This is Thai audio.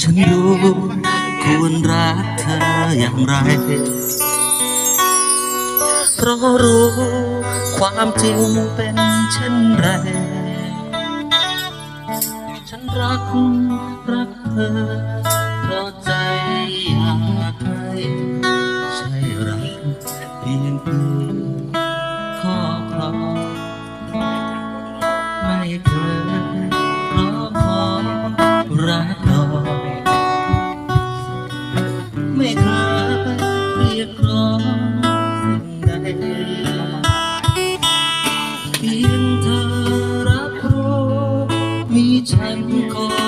ฉันรู้ควรรักเธออย่างไร เพราะรู้ความจริงเป็นเช่นไร ฉันรักรักเธอเพราะใจ คือครอครองไม่เคยรอคอยรักรอไม่เคยเรียกร้องสิ่งใดเพียงเธอรับรู้มีฉันคอย